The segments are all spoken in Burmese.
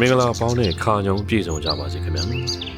မင်္ဂလာပေါင်းနဲ့ခါညုံပြည့်စုံကြပါစေခင်ဗျာ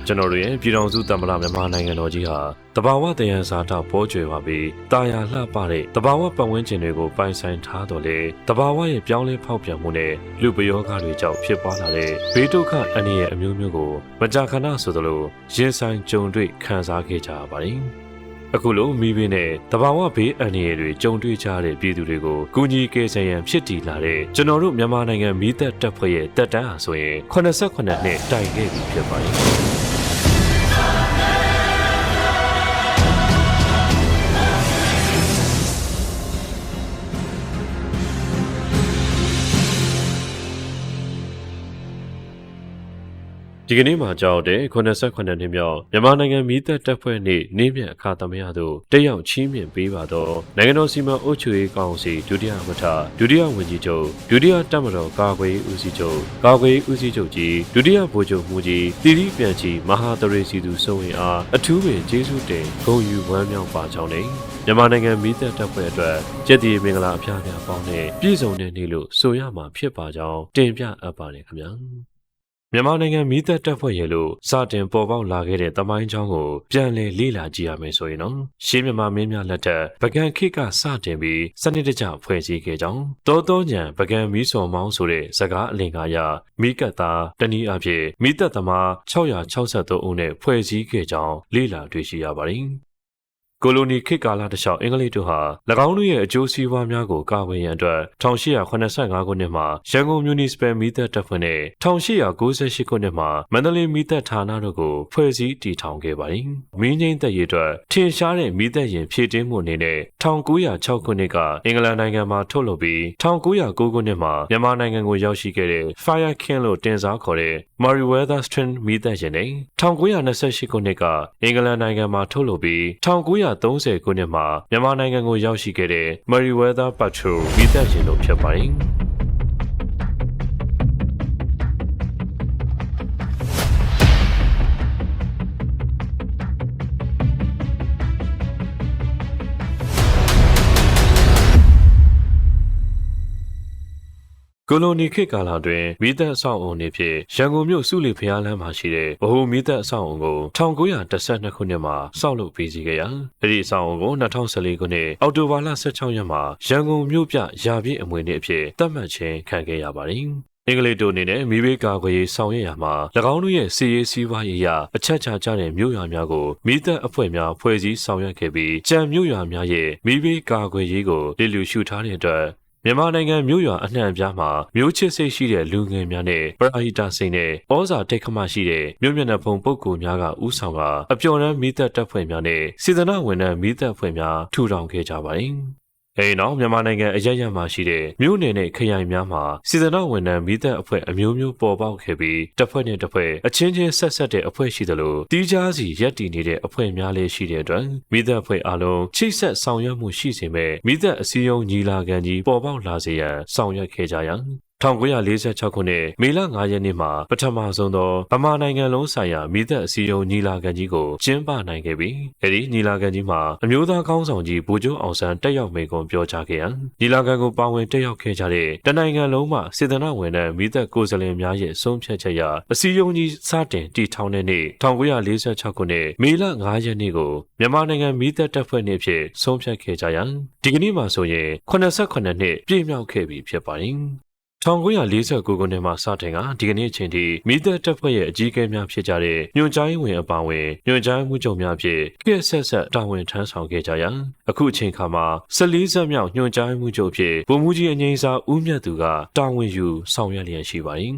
ကျွန်တော်တို့ရဲ့ပြည်တော်စုတမ္မလာမြန်မာနိုင်ငံတော်ကြီးဟာတဘာဝတယံဇာတာပေါ်ကျွယ်ပါပြီးတာယာလှပတဲ့တဘာဝပတ်ဝန်းကျင်တွေကိုပိုင်ဆိုင်ထားတော်လေတဘာဝရဲ့ပြောင်းလဲဖောက်ပြန်မှုနဲ့လူပယောဂတွေကြောင့်ဖြစ်ပွားလာတဲ့ဘေးဒုက္ခအန္တရာယ်အမျိုးမျိုးကိုမကြာခဏဆိုသလိုရင်ဆိုင်ကြုံတွေ့ခံစားခဲ့ကြရပါတယ် အခုလိုမိဘနဲ့တဘာဝဘေးအန္တရာယ်တွေကြုံတွေ့ကြတဲ့ပြည်သူတွေကိုကူညီကယ်ဆယ်ရန်ဖြစ်တည်လာတဲ့ကျွန်တော်တို့မြန်မာနိုင်ငံမိသက်တပ်ဖွဲ့ရဲ့တပ်တန်းအားဆိုရင်89နှစ်တိုင်ခဲ့ပြီဖြစ်ပါတယ် ဒီကနေ့မှာကြောက်တဲ့89နှစ်မြောက်မြန်မာနိုင်ငံမီးတပ်တပ်ဖွဲ့နေ့နေ့မြတ်အခါသမယသို့တက်ရောက်ချီးမြှင့်ပေးပါတော့နိုင်ငံတော်စီမံအုပ်ချုပ်ရေးကောင်စီဒုတိယဥက္ကဋ္ဌဒုတိယဝန်ကြီးချုပ်ဒုတိယတပ်မတော်ကာကွယ်ရေးဦးစီးချုပ်ကာကွယ်ရေးဦးစီးချုပ်ကြီးဒုတိယဗိုလ်ချုပ်မှူးကြီးတီရီပြန်ချီမဟာတရေစီသူစုံဝင်အားအထူးပင်ကျေးဇူးတင်ဂုဏ်ယူဝမ်းမြောက်ပါကြောင်းနဲ့မြန်မာနိုင်ငံမီးတပ်တပ်ဖွဲ့အတွက်ကျက်တီမင်္ဂလာအဖျားဖျားပေါင်းနဲ့ပြည်စုံတဲ့နေ့လို့ဆိုရမှာဖြစ်ပါကြောင်းတင်ပြအပ်ပါတယ်ခင်ဗျာ မြန်မာနိုင်ငံမီးတပ်တပ်ဖွဲ့ရဲ့လို့စတင်ပေါ်ပေါက်လာခဲ့တဲ့တမိုင်းချောင်းကိုပြန်လည်လေ့လာကြည့်ရမယ်ဆိုရင်တော့ရှေးမြန်မာမင်းများလက်ထက်ပကံခိကစတင်ပြီးစနစ်တကျဖွဲ့စည်းခဲ့ကြောင်းတောတောညံပကံမီးစော်မောင်းဆိုတဲ့စကားအလင်္ကာရမီးကတ်သားတနည်းအားဖြင့်မီးတပ်သမား663ဦးနဲ့ဖွဲ့စည်းခဲ့ကြောင်းလေ့လာတွေ့ရှိရပါတယ် ကိုလိုနီခေတ်ကာလတခြားအင်္ဂလိပ်တို့ဟာ၎င်းတို့ရဲ့အကျိုးစီးပွားများကိုကာကွယ်ရန်အတွက်1885ခုနှစ်မှာရန်ကုန်မြူနီစပယ်မီးတပ်တပ်ဖွဲ့နဲ့1898ခုနှစ်မှာမန္တလေးမီးတပ်ဌာနတို့ကိုဖွဲ့စည်းတည်ထောင်ခဲ့ပါတယ်။မင်းငိမ့်တပ်ရေးအတွက်ထင်ရှားတဲ့မီးတပ်ရင်ဖြည့်တင်းမှုအနေနဲ့1906ခုနှစ်ကအင်္ဂလန်နိုင်ငံမှာထုတ်လုပ်ပြီး1909ခုနှစ်မှာမြန်မာနိုင်ငံကိုရောက်ရှိခဲ့တဲ့ Fire King လို့တင်စားခေါ်တဲ့ Meriwether String မီးတပ်ရင်နဲ့1928ခုနှစ်ကအင်္ဂလန်နိုင်ငံမှာထုတ်လုပ်ပြီး1930ခုနှစ်မှာမြန်မာနိုင်ငံကိုရောက်ရှိခဲ့တဲ့ Meriwether Patrol မီးတပ်ရင်တို့ဖြစ်ပါတယ်။ ကိုလိုနီခေတ်ကာလတွင်မိသက်အဆောက်အုံတွေဖြင့်ရန်ကုန်မြို့စုလီဖျားလမ်းမှာရှိတဲ့ဗဟိုမိသက်အဆောက်အုံကို1912ခုနှစ်မှာစောက်လုပ်ပြီးစီခဲ့ရာအဲဒီအဆောက်အုံကို2014ခုနှစ်အောက်တိုဘာလ16ရက်မှာရန်ကုန်မြို့ပြရာပြည့်အမွေနေ့အဖြစ်သတ်မှတ်ခြင်းခံခဲ့ရပါတယ်။အင်္ဂလိပ်တို့အနေနဲ့မိဘေးကာကွယ်ရေးဆောင်ရွက်ရမှာ၎င်းတို့ရဲ့စီရေးစည်းဝါးရေးရာအချက်ချာကျတဲ့မြို့ရွာများကိုမိသက်အဖွဲ့များဖွဲ့စည်းဆောင်ရွက်ခဲ့ပြီးကြံမြို့ရွာများရဲ့မိဘေးကာကွယ်ရေးကိုလစ်လျူရှုထားတဲ့အတွက် မြန်မာနိုင်ငံမြို့ရွာအနှံ့အပြားမှာမျိုးချစ်စိတ်ရှိတဲ့လူငယ်များနဲ့ပရာဟိတစိတ်နဲ့ဩဇာတိတ်ခမရှိတဲ့မြို့မျက်နှာဖုံပုဂ္ဂိုလ်များကဥဆောင်ကအပျော်နှမ်းမိသက်တပ်ဖွဲ့များနဲ့စေတနာဝန်ထမ်းမိသက်ဖွဲ့များထူထောင်ခဲ့ကြပါတယ်။ အဲနောက်မြန်မာနိုင်ငံအရရမှာရှိတဲ့မြို့နယ်နဲ့ခရိုင်များမှာစီဇနာဝန်ထမ်းမိသက်အဖွဲ့အမျိုးမျိုးပေါ်ပေါက်ခဲ့ပြီးတစ်ဖွဲ့နဲ့တစ်ဖွဲ့အချင်းချင်းဆက်ဆက်တဲ့အဖွဲ့ရှိသလိုတီးခြားစီရက်တည်နေတဲ့အဖွဲ့များလည်းရှိတဲ့အတွက်မိသက်အဖွဲ့အလုံးချိတ်ဆက်ဆောင်ရွက်မှုရှိစေမဲ့မိသက်အစည်းအရုံးညီလာခံကြီးပေါ်ပေါက်လာစေရန်ဆောင်ရွက်ခဲ့ကြရန် 1946ခုနှစ်မေလ9ရက်နေ့မှာပထမဆုံးသောဗမာနိုင်ငံလုံးဆိုင်ရာမိသက်အစည်းအရုံးညီလာခံကြီးကိုကျင်းပနိုင်ခဲ့ပြီးအဲဒီညီလာခံကြီးမှာအမျိုးသားကောင်းဆောင်ကြီးဗိုလ်ချုပ်အောင်ဆန်းတက်ရောက်မိန့်ခွန်းပြောကြားခဲ့ရန်ညီလာခံကိုပါဝင်တက်ရောက်ခဲ့ကြတဲ့တနိုင်ငံလုံးမှစေတနာဝန်ထမ်းမိသက်ကိုယ်စားလှယ်များရဲ့ဆုံးဖြတ်ချက်အရအစည်းအရုံးကြီးစတင်တည်ထောင်တဲ့နေ့1946ခုနှစ်မေလ9ရက်နေ့ကိုမြန်မာနိုင်ငံမိသက်တပ်ဖွဲ့နေ့ဖြစ်ဆုံးဖြတ်ခဲ့ကြရန်ဒီကနေ့မှာဆိုရင်89နှစ်ပြည့်မြောက်ခဲ့ပြီဖြစ်ပါတယ် 1949ခုနှစ်မှာစတင်ကဒီကနေ့အချိန်ထိမိသက်တပ်ဖွဲ့ရဲ့အကြီးအကဲများဖြစ်ကြတဲ့ညွန်ကြားရေးဝင်အပါအဝင်ညွန်ကြားမှုချုပ်များဖြင့်ကဲ့ဆက်ဆက်တာဝန်ထမ်းဆောင်ခဲ့ကြရန်အခုအချိန်ခါမှာ14ဆက်မြောက်ညွန်ကြားမှုချုပ်ဖြစ်ဗိုလ်မှူးကြီးအငိမ့်စာဦးမြတ်သူကတာဝန်ယူဆောင်ရွက်လျက်ရှိပါတယ်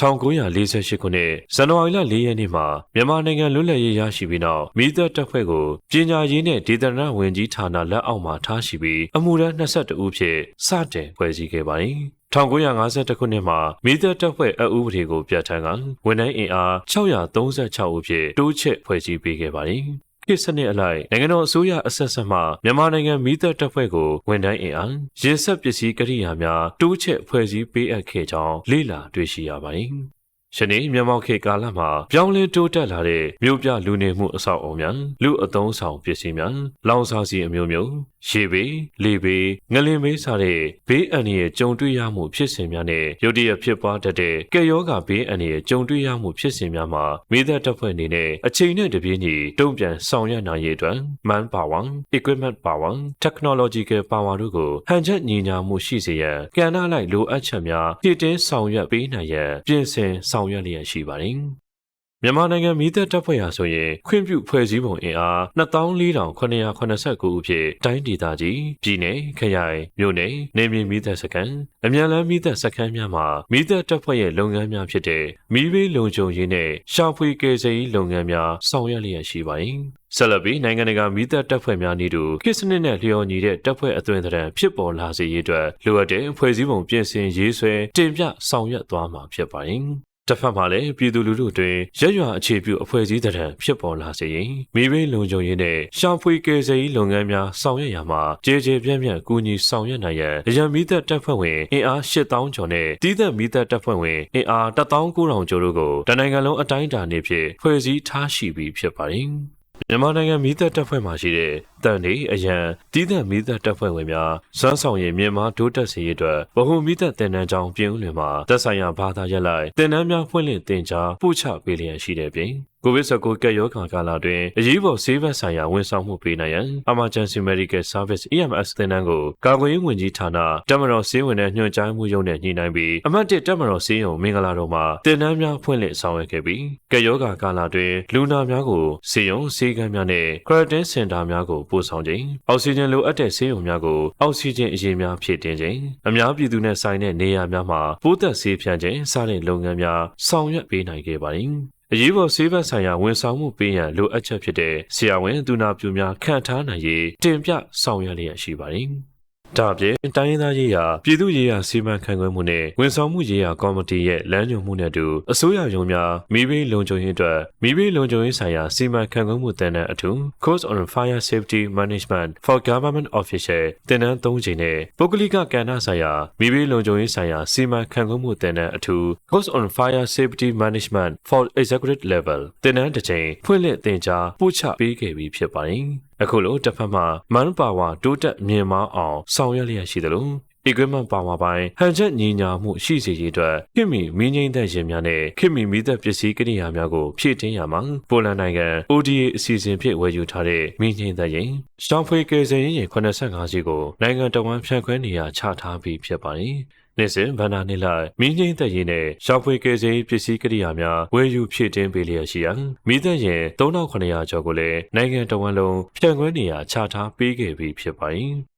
1948ခုနှစ်ဇန်နဝါရီလ4ရက်နေ့မှာမြန်မာနိုင်ငံလွတ်လပ်ရေးရရှိပြီးနောက်မိသက်တပ်ဖွဲ့ကိုပညာရေးနဲ့ဒေသနာဝင်ကြီးဌာနလက်အောက်မှာထားရှိပြီးအမှုရ22ဦးဖြင့်စတင်ဖွဲ့စည်းခဲ့ပါတယ် 1952ခုနှစ်မှာမိသက်တပ်ဖွဲ့အအုပ်ပဒေကိုပြဋ္ဌာန်းကဝန်ထမ်းအင်အား636ဦးဖြင့်တိုးချဲ့ဖွဲ့စည်းပေးခဲ့ပါတယ်။ခေတ်စနစ်အလိုက်နိုင်ငံတော်အစိုးရအဆက်ဆက်မှမြန်မာနိုင်ငံမိသက်တပ်ဖွဲ့ကိုဝန်ထမ်းအင်အားရင်းဆက်ပစ္စည်းကိရိယာများတိုးချဲ့ဖွဲ့စည်းပေးအပ်ခဲ့ကြောင်းလေ့လာတွေ့ရှိရပါတယ်။ ယနေ့မြန်မာခေတ်ကာလမှာပြောင်းလဲတိုးတက်လာတဲ့မြို့ပြလူနေမှုအဆောက်အအုံများလူအသုံးဆောင်ပစ္စည်းများလောင်စာဆီအမျိုးမျိုးရေဘေးလေဘေးငလင်ဘေးစတဲ့ဘေးအန္တရာယ်ကြုံတွေ့ရမှုဖြစ်စဉ်များနဲ့ရုတ်တရက်ဖြစ်ပွားတတ်တဲ့ကဲ့ရောဂါဘေးအန္တရာယ်ကြုံတွေ့ရမှုဖြစ်စဉ်များမှာမိသက်တပ်ဖွဲ့အနေနဲ့အချိန်နဲ့တပြေးညီတုံ့ပြန်ဆောင်ရွက်နိုင်ရေးအတွက် man power equipment power technological power တို့ကိုဟန်ချက်ညီညာမှုရှိစေရန်ကဏ္ဍလိုက်လိုအပ်ချက်များဖြည့်တင်းဆောင်ရွက်ပေးနိုင်ရန်ပြင်ဆင်ဆောင်ရွက်လျက်ရှိပါတယ်မြန်မာနိုင်ငံမိသက်တပ်ဖွဲ့ရာဆိုရင်ခွင့်ပြုဖွဲ့စည်းပုံအင်အား24,989ဦးဖြင့်တိုင်းဒေသကြီးပြည်နယ်ခရိုင်မြို့နယ်နေမြေမိသက်စခန်းအမြန်လန်းမိသက်စခန်းများမှာမိသက်တပ်ဖွဲ့ရဲ့လုပ်ငန်းများဖြစ်တဲ့မိဘေးလုံခြုံရေးနဲ့ရှာဖွေကယ်ဆယ်ရေးလုပ်ငန်းများဆောင်ရွက်လျက်ရှိပါတယ်။ဆက်လက်ပြီးနိုင်ငံတကာမိသက်တပ်ဖွဲ့များနည်းတူခေတ်စနစ်နဲ့လျော်ညီတဲ့တပ်ဖွဲ့အသွင်သဏ္ဍာန်ဖြစ်ပေါ်လာစေရေးအတွက်လိုအပ်တဲ့ဖွဲ့စည်းပုံပြင်ဆင်ရေးဆွဲတင်ပြဆောင်ရွက်သွားမှာဖြစ်ပါတယ်။ တစ်ဖက်မှာလည်းပြည်သူလူထုတွင်ရက်ရွာအခြေပြုအဖွဲ့အစည်းတံဖြစ်ပေါ်လာစေရင်မိဘလုံခြုံရေးနဲ့ရှောင်ဖွေကယ်ဆယ်ရေးလုပ်ငန်းများဆောင်ရွက်ရာမှာကြေကြေပြန့်ပြန့်ကူညီဆောင်ရွက်နိုင်ရန်အရန်မိသက်တပ်ဖွဲ့ဝင်အင်အား8000ကျော်နဲ့တီးသက်မိသက်တပ်ဖွဲ့ဝင်အင်အား19000ကျော်တို့ကိုတနိုင်ငံလုံးအတိုင်းအတာနေဖြင့်ဖွဲ့စည်းထားရှိပြီးဖြစ်ပါတယ် မြန်မာနိုင်ငံမိသက်တပ်ဖွဲ့မှာရှိတဲ့တန်နေအရန်တီးသက်မိသက်တပ်ဖွဲ့ဝင်များစွမ်းဆောင်ရည်မြန်မာဒိုးတက်စီရေးအတွက်ဗဟုမိသက်တင်နန်းကြောင်းပြင်ဦးလွင်မှာတက်ဆိုင်ရာဘာသာရက်လိုက်တင်နန်းများဖွင့်လှစ်တင်ကြားပို့ချပေးလျက်ရှိတဲ့ပြင် ကိုဗစ် -19 ကပ်ရောဂါကာလတွင်အရေးပေါ်ဆေးဘက်ဆိုင်ရာဝန်ဆောင်မှုပေးနိုင်ရန် Emergency Medical Service EMS သင်တန်းကိုကာကွယ်ရေးဝန်ကြီးဌာနတမတော်ဆေးဝန်နဲ့ညွှန်ကြားမှုရုံးနဲ့ညှိနှိုင်းပြီးအမှတ်1တမတော်ဆေးရုံမင်္ဂလာတော်မှာသင်တန်းများဖွင့်လှစ်ဆောင်ရွက်ခဲ့ပြီးကပ်ရောဂါကာလတွင်လူနာများကိုဆေးရုံဆေးခန်းများနဲ့ Quarantine Center များကိုပို့ဆောင်ခြင်းအောက်ဆီဂျင်လိုအပ်တဲ့ဆေးရုံများကိုအောက်ဆီဂျင်အရေးများဖြည့်တင်းခြင်းအများပြည်သူနဲ့ဆိုင်တဲ့နေရာများမှာပိုးသက်ဆေးဖြန့်ခြင်းစတဲ့လုပ်ငန်းများဆောင်ရွက်ပေးနိုင်ခဲ့ပါတယ် အရေးပေါ်ဆေးဘက်ဆိုင်ရာဝန်ဆောင်မှုပေးရန်လိုအပ်ချက်ဖြစ်တဲ့ဆရာဝန်သူနာပြုများခန့်ထားနိုင်ရေးတင်ပြဆောင်ရွက်လျက်ရှိပါတယ်။ ဒါအပြင်တိုင်းရင်းသားရေးရာပြည်သူ့ရေးရာစီမံခန့်ခွဲမှုနဲ့ဝန်ဆောင်မှုရေးရာကော်မတီရဲ့လမ်းညွှန်မှုနဲ့အတူအစိုးရရုံးများမိဘလုံခြုံရေးအတွက်မိဘလုံခြုံရေးဆိုင်ရာစီမံခန့်ခွဲမှုတင်တဲ့အထူး Course on Fire Safety Management for Government Official တင်နန်း၃ချိန်နဲ့ပုဂ္ဂလိကကဏ္ဍဆိုင်ရာမိဘလုံခြုံရေးဆိုင်ရာစီမံခန့်ခွဲမှုတင်တဲ့အထူး Course on Fire Safety Management for Executive Level တင်နန်းတစ်ချိန်ဖွင့်လှစ်သင်ကြားပို့ချပေးခဲ့ပြီးဖြစ်ပါတယ်။ အခုလိုတစ်ဖက်မှာ man power တိုးတက်မြင့်မားအောင်ဆောင်ရွက်လျက်ရှိသလို equipment power ပိုင်းဟန်ချက်ညီညာမှုရှိစေရေးအတွက်ခင်မီမင်းငိမ့်သက်ရင်များနဲ့ခင်မီမိသက်ပစ္စည်းကိရိယာများကိုဖြည့်တင်းရမှာပိုလန်နိုင်ငံ ODA အစီအစဉ်ဖြင့်ဝယ်ယူထားတဲ့မင်းငိမ့်သက်ရင်ရှောင်းဖွေကယ်ဆယ်ရင်85စီးကိုနိုင်ငံတော်ဝန်ဖြန့်ခွဲနေရချထားပြီးဖြစ်ပါတယ် နေ့စဉ်ဗန္နာနေလိုက်မင်းငိမ့်သက်ရင်နဲ့ရှောက်ဖွေကယ်ဆယ်ပစ္စည်းကိရိယာများဝယ်ယူဖြည့်တင်းပေးလျက်ရှိရန်မိသက်ရင်3900ကျော်ကိုလည်းနိုင်ငံတော်ဝန်လုံးဖြန့်ခွဲနေရချထားပေးခဲ့ပြီးဖြစ်ပါတယ်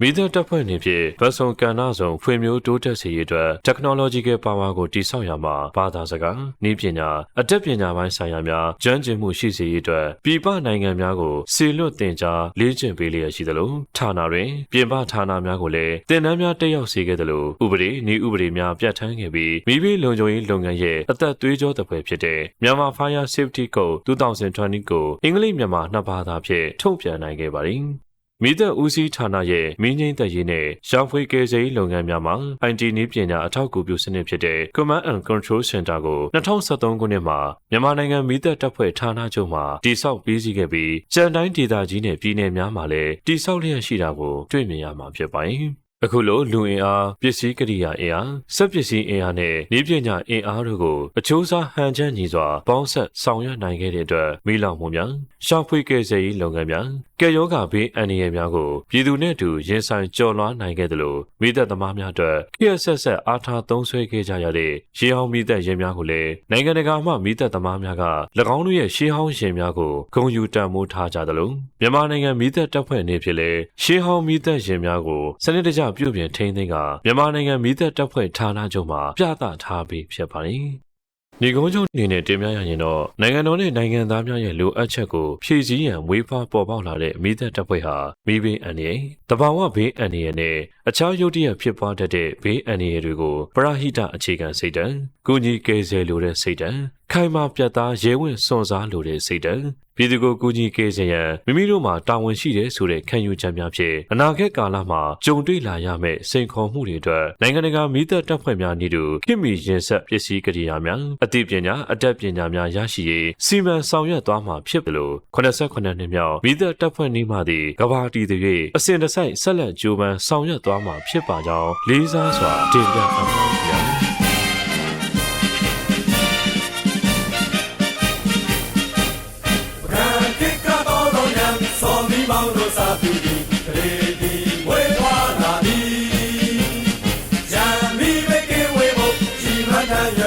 မိသက်တပ်ဖွဲ့နေဖြင့်ဗတ်စုံကဏ္ဍစုံဖွံ့ဖြိုးတိုးတက်စေရေးအတွက် technological power ကိုတည်ဆောက်ရမှာဘာသာစကားနည်းပညာအတတ်ပညာပိုင်းဆိုင်ရာများကျွမ်းကျင်မှုရှိစေရေးအတွက်ပြည်ပနိုင်ငံများကိုစေလွတ်တင်ကြားလေ့ကျင့်ပေးလျက်ရှိသလိုဌာနတွင်ပြင်ပဌာနများကိုလည်းတင်နန်းများတက်ရောက်စေခဲ့သလိုဥပဒေနည်းဥပဒေများပြဋ္ဌာန်းခဲ့ပြီးမိဘလုံခြုံရေးလုပ်ငန်းရဲ့အသက်သွေးကြောတစ်ပွဲဖြစ်တဲ့မြန်မာ Fire Safety Code 2020ကိုအင်္ဂလိပ်မြန်မာနှစ်ဘာသာဖြင့်ထုတ်ပြန်နိုင်ခဲ့ပါတယ် မိသက်ဦးစီးဌာနရဲ့မင်းငိမ့်သက်ရေးနဲ့ရောင်ဖွေကယ်ဆယ်ရေးလုပ်ငန်းများမှာ IT နည်းပညာအထောက်အကူပြုစနစ်ဖြစ်တဲ့ Command and Control Center ကို2023ခုနှစ်မှာမြန်မာနိုင်ငံမိသက်တပ်ဖွဲ့ဌာနချုပ်မှာတည်ဆောက်ပြီးစီးခဲ့ပြီးကြံတိုင်းဒေသကြီးနဲ့ပြည်နယ်များမှာလည်းတည်ဆောက်လျက်ရှိတာကိုတွေ့မြင်ရမှာဖြစ်ပါတယ်။အခုလိုလူအင်အားပစ္စည်းကရိယာအင်အားစက်ပစ္စည်းအင်အားနဲ့နည်းပညာအင်အားတို့ကိုအချိုးစားဟန်ချက်ညီစွာပေါင်းဆက်ဆောင်ရွက်နိုင်ခဲ့တဲ့အတွက်မိလောင်မှုများရှောက်ဖွေကယ်ဆယ်ရေးလုပ်ငန်းများကဲယောဂဘေးအန္တရာယ်များကိုပြည်သူနဲ့အတူရင်ဆိုင်ကျော်လွှားနိုင်ခဲ့သလိုမိသက်သမားများအတွက်ခရက်ဆက်ဆက်အားထားသုံးဆွဲခဲ့ကြရတဲ့ရေဟောင်းမိသက်ရင်များကိုလည်းနိုင်ငံတကာမှမိသက်သမားများက၎င်းတို့ရဲ့ရှေးဟောင်းရင်များကိုဂုဏ်ယူတန်မိုးထားကြသလိုမြန်မာနိုင်ငံမိသက်တပ်ဖွဲ့အနေဖြင့်လည်းရှေးဟောင်းမိသက်ရင်များကိုစနစ်တကျပြုပြင်ထိန်းသိမ်းကမြန်မာနိုင်ငံမိသက်တပ်ဖွဲ့ဌာနချုပ်မှာပြသထားပြီးဖြစ်ပါတယ်။ ညီကုန်းချုပ်အနေနဲ့တင်ပြရရင်တော့နိုင်ငံတော်နဲ့နိုင်ငံသားများရဲ့လိုအပ်ချက်ကိုဖြည့်ဆည်းရန်ဝေးဖွားပေါ်ပေါက်လာတဲ့မိသက်တပ်ဖွဲ့ဟာမိဘအန္တရာယ်တဘာဝဘေးအန္တရာယ်နဲ့အခြားရုတ်တရက်ဖြစ်ပွားတတ်တဲ့ဘေးအန္တရာယ်တွေကိုပရဟိတအခြေခံစိတ်တံ၊ကုညီကယ်ဆယ်လိုတဲ့စိတ်တံ ခခိုင်မာပြတ်သားရဲဝင့်စွန့်စားလိုတဲ့စိတ်ဓာတ်ပြည်သူကိုကူညီကယ်ဆယ်ရန်မိမိတို့မှာတာဝန်ရှိတယ်ဆိုတဲ့ခံယူချက်များဖြင့်အနာဂတ်ကာလမှာကြုံတွေ့လာရမယ့်စိန်ခေါ်မှုတွေအတွက်နိုင်ငံတကာမိသက်တပ်ဖွဲ့များနေတူခင်မီရင်ဆက်ပစ္စည်းကရိယာများအသိပညာအတတ်ပညာများရရှိရေးစီမံဆောင်ရွက်သွားမှာဖြစ်တယ်လို့89နှစ်မြောက်မိသက်တပ်ဖွဲ့နေမှသည့်ကဘာတီတွေ၍အစဉ်တစိုက်ဆက်လက်ကြိုးပမ်းဆောင်ရွက်သွားမှာဖြစ်ပါကြောင်းလေးစားစွာတင်ပြအပ်ပါ ជីမထ